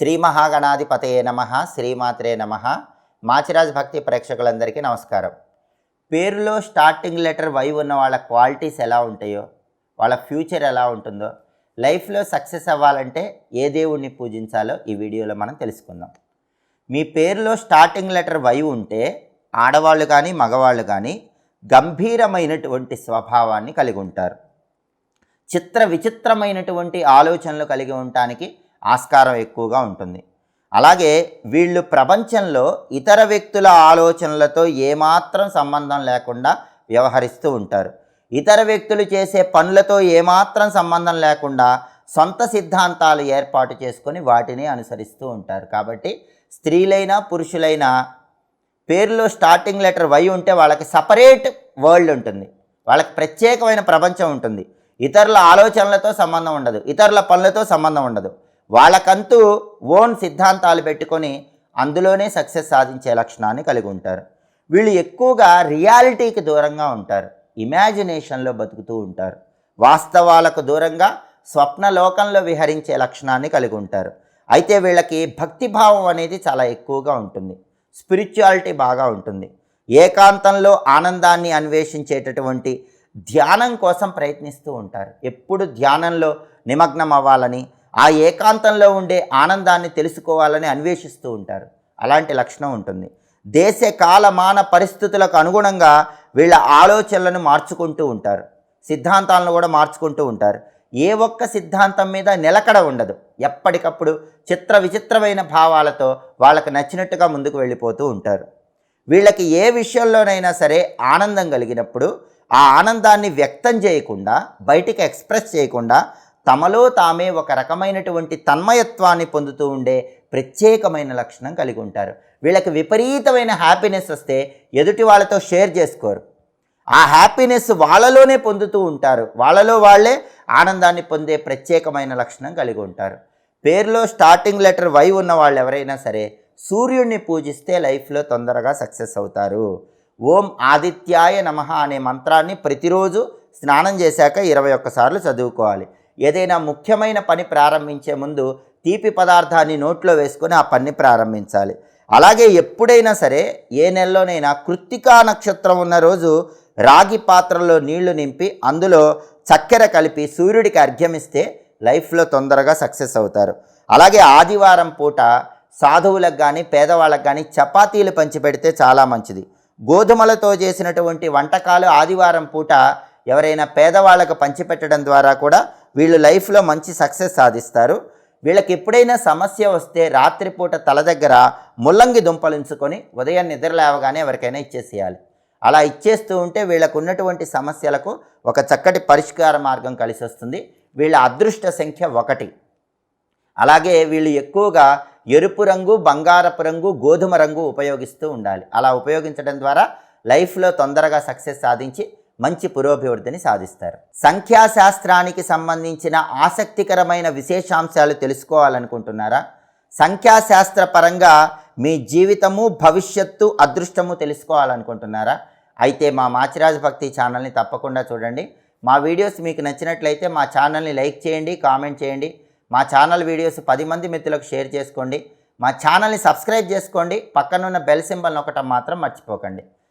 శ్రీ మహాగణాధిపతయే నమ శ్రీమాత్రే నమ. మాచిరాజ్ భక్తి ప్రేక్షకులందరికీ నమస్కారం. పేరులో స్టార్టింగ్ లెటర్ వై ఉన్న వాళ్ళ క్వాలిటీస్ ఎలా ఉంటాయో వాళ్ళ ఫ్యూచర్ ఎలా ఉంటుందో లైఫ్లో సక్సెస్ అవ్వాలంటే ఏ దేవుణ్ణి పూజించాలో ఈ వీడియోలో మనం తెలుసుకుందాం. మీ పేరులో స్టార్టింగ్ లెటర్ వై ఉంటే ఆడవాళ్ళు కానీ మగవాళ్ళు కానీ గంభీరమైనటువంటి స్వభావాన్ని కలిగి ఉంటారు. చిత్ర విచిత్రమైనటువంటి ఆలోచనలు కలిగి ఉండటానికి ఆస్కారం ఎక్కువగా ఉంటుంది. అలాగే వీళ్ళు ప్రపంచంలో ఇతర వ్యక్తుల ఆలోచనలతో ఏమాత్రం సంబంధం లేకుండా వ్యవహరిస్తూ ఉంటారు. ఇతర వ్యక్తులు చేసే పనులతో ఏమాత్రం సంబంధం లేకుండా సొంత సిద్ధాంతాలు ఏర్పాటు చేసుకొని వాటిని అనుసరిస్తూ ఉంటారు. కాబట్టి స్త్రీలైనా పురుషులైనా పేరులో స్టార్టింగ్ లెటర్ వై ఉంటే వాళ్ళకి సపరేట్ వరల్డ్ ఉంటుంది. వాళ్ళకి ప్రత్యేకమైన ప్రపంచం ఉంటుంది. ఇతరుల ఆలోచనలతో సంబంధం ఉండదు. ఇతరుల పనులతో సంబంధం ఉండదు. వాళ్ళకంతూ ఓన్ సిద్ధాంతాలు పెట్టుకొని అందులోనే సక్సెస్ సాధించే లక్షణాన్ని కలిగి ఉంటారు. వీళ్ళు ఎక్కువగా రియాలిటీకి దూరంగా ఉంటారు. ఇమాజినేషన్లో బతుకుతూ ఉంటారు. వాస్తవాలకు దూరంగా స్వప్న లోకంలో విహరించే లక్షణాన్ని కలిగి ఉంటారు. అయితే వీళ్ళకి భక్తిభావం అనేది చాలా ఎక్కువగా ఉంటుంది. స్పిరిచువాలిటీ బాగా ఉంటుంది. ఏకాంతంలో ఆనందాన్ని అన్వేషించేటటువంటి ధ్యానం కోసం ప్రయత్నిస్తూ ఉంటారు. ఎప్పుడు ధ్యానంలో నిమగ్నం అవ్వాలని ఆ ఏకాంతంలో ఉండే ఆనందాన్ని తెలుసుకోవాలని అన్వేషిస్తూ ఉంటారు. అలాంటి లక్షణం ఉంటుంది. దేశ కాలమాన పరిస్థితులకు అనుగుణంగా వీళ్ళ ఆలోచనలను మార్చుకుంటూ ఉంటారు. సిద్ధాంతాలను కూడా మార్చుకుంటూ ఉంటారు. ఏ ఒక్క సిద్ధాంతం మీద నిలకడ ఉండదు. ఎప్పటికప్పుడు చిత్ర విచిత్రమైన భావాలతో వాళ్ళకి నచ్చినట్టుగా ముందుకు వెళ్ళిపోతూ ఉంటారు. వీళ్ళకి ఏ విషయంలోనైనా సరే ఆనందం కలిగినప్పుడు ఆ ఆనందాన్ని వ్యక్తం చేయకుండా బయటికి ఎక్స్ప్రెస్ చేయకుండా తమలో తామే ఒక రకమైనటువంటి తన్మయత్వాన్ని పొందుతూ ఉండే ప్రత్యేకమైన లక్షణం కలిగి ఉంటారు. వీళ్ళకి విపరీతమైన హ్యాపీనెస్ వస్తే ఎదుటి వాళ్ళతో షేర్ చేసుకోరు. ఆ హ్యాపీనెస్ వాళ్ళలోనే పొందుతూ ఉంటారు. వాళ్ళలో వాళ్ళే ఆనందాన్ని పొందే ప్రత్యేకమైన లక్షణం కలిగి ఉంటారు. పేరులో స్టార్టింగ్ లెటర్ వై ఉన్న వాళ్ళు ఎవరైనా సరే సూర్యుడిని పూజిస్తే లైఫ్లో తొందరగా సక్సెస్ అవుతారు. ఓం ఆదిత్యాయ నమ అనే మంత్రాన్ని ప్రతిరోజు స్నానం చేశాక ఇరవై ఒక్కసార్లు చదువుకోవాలి. ఏదైనా ముఖ్యమైన పని ప్రారంభించే ముందు తీపి పదార్థాన్ని నోట్లో వేసుకొని ఆ పని ప్రారంభించాలి. అలాగే ఎప్పుడైనా సరే ఏ నెలలోనైనా కృత్తికా నక్షత్రం ఉన్న రోజు రాగి పాత్రలో నీళ్ళు నింపి అందులో చక్కెర కలిపి సూర్యుడికి అర్ఘ్యమిస్తే లైఫ్లో తొందరగా సక్సెస్ అవుతారు. అలాగే ఆదివారం పూట సాధువులకు కానీ పేదవాళ్ళకు కానీ చపాతీలు పంచిపెడితే చాలా మంచిది. గోధుమలతో చేసినటువంటి వంటకాలు ఆదివారం పూట ఎవరైనా పేదవాళ్ళకు పంచిపెట్టడం ద్వారా కూడా వీళ్ళు లైఫ్లో మంచి సక్సెస్ సాధిస్తారు. వీళ్ళకి ఎప్పుడైనా సమస్య వస్తే రాత్రిపూట తల దగ్గర ముల్లంగి దుంపలుంచుకొని ఉదయం నిద్ర లేవగానే ఎవరికైనా ఇచ్చేసేయాలి. అలా ఇచ్చేస్తూ ఉంటే వీళ్ళకు ఉన్నటువంటి సమస్యలకు ఒక చక్కటి పరిష్కార మార్గం కలిసి వస్తుంది. వీళ్ళ అదృష్ట సంఖ్య ఒకటి. అలాగే వీళ్ళు ఎక్కువగా ఎరుపు రంగు బంగారపు రంగు గోధుమ రంగు ఉపయోగిస్తూ ఉండాలి. అలా ఉపయోగించడం ద్వారా లైఫ్లో తొందరగా సక్సెస్ సాధించి మంచి పురోభివృద్ధిని సాధిస్తారు. సంఖ్యాశాస్త్రానికి సంబంధించిన ఆసక్తికరమైన విశేషాంశాలు తెలుసుకోవాలనుకుంటున్నారా? సంఖ్యాశాస్త్ర పరంగా మీ జీవితము భవిష్యత్తు అదృష్టము తెలుసుకోవాలనుకుంటున్నారా? అయితే మా మాచిరాజ భక్తి ఛానల్ని తప్పకుండా చూడండి. మా వీడియోస్ మీకు నచ్చినట్లయితే మా ఛానల్ని లైక్ చేయండి కామెంట్ చేయండి. మా ఛానల్ వీడియోస్ పది మంది మిత్రులకు షేర్ చేసుకోండి. మా ఛానల్ని సబ్స్క్రైబ్ చేసుకోండి. పక్కనున్న బెల్ సింబల్ ఒకటం మాత్రం మర్చిపోకండి.